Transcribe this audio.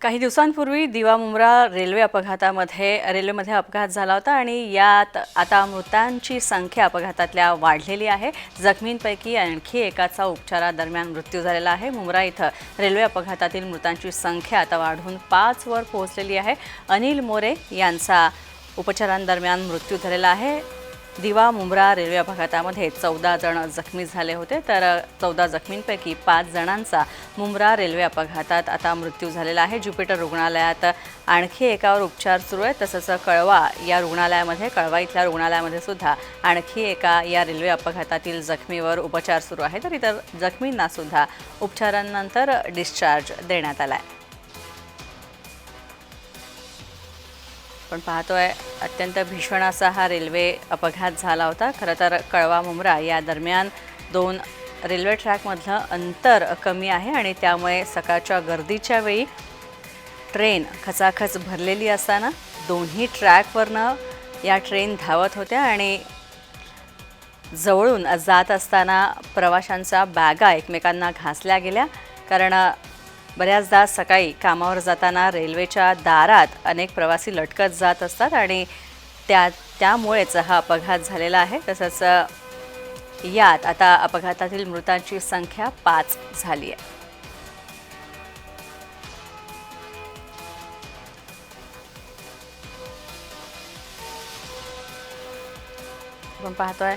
काही दिवसांपूर्वी दिवा मुंब्रा रेल्वे अपघातामध्ये रेल्वेमध्ये अपघात झाला होता आणि यात आता मृतांची संख्या अपघातातल्या वाढलेली आहे. जखमींपैकी आणखी एकाचा उपचारादरम्यान मृत्यू झालेला आहे. मुंब्रा इथं रेल्वे अपघातातील मृतांची संख्या आता वाढून पाचवर पोहोचलेली आहे. अनिल मोरे यांचा उपचारांदरम्यान मृत्यू झालेला आहे. दिवा मुंब्रा रेल्वे अपघातामध्ये चौदा जण जखमी झाले होते. तर चौदा जखमींपैकी पाच जणांचा मुंब्रा रेल्वे अपघातात आता मृत्यू झालेला आहे. ज्युपिटर रुग्णालयात आणखी एकावर उपचार सुरू आहे तसंच कळवा या रुग्णालयामध्ये कळवा इथल्या रुग्णालयामध्ये सुद्धा आणखी एका या रेल्वे अपघातातील जखमीवर उपचार सुरू आहे. तर इतर जखमींना सुद्धा उपचारांनंतर डिस्चार्ज देण्यात आला आहे आपण पाहतोय अत्यंत भीषण असा हा रेल्वे अपघात झाला होता. खरं तर कळवा मुंब्रा या दरम्यान दोन रेल्वे ट्रॅकमधलं अंतर कमी आहे आणि त्यामुळे सकाळच्या गर्दीच्या वेळी ट्रेन खचाखच भरलेली असताना दोन्ही ट्रॅकवरनं या ट्रेन धावत होत्या आणि जवळून जात असताना प्रवाशांच्या बॅगा एकमेकांना घासल्या गेल्या. कारण बऱ्याचदा सकाळी कामावर जाताना रेल्वेच्या दारात अनेक प्रवासी लटकत जात असतात आणि त्या त्यामुळेच हा अपघात झालेला आहे. तसंच यात आता अपघातातील मृतांची संख्या पाच झाली आहे. आपण पाहतोय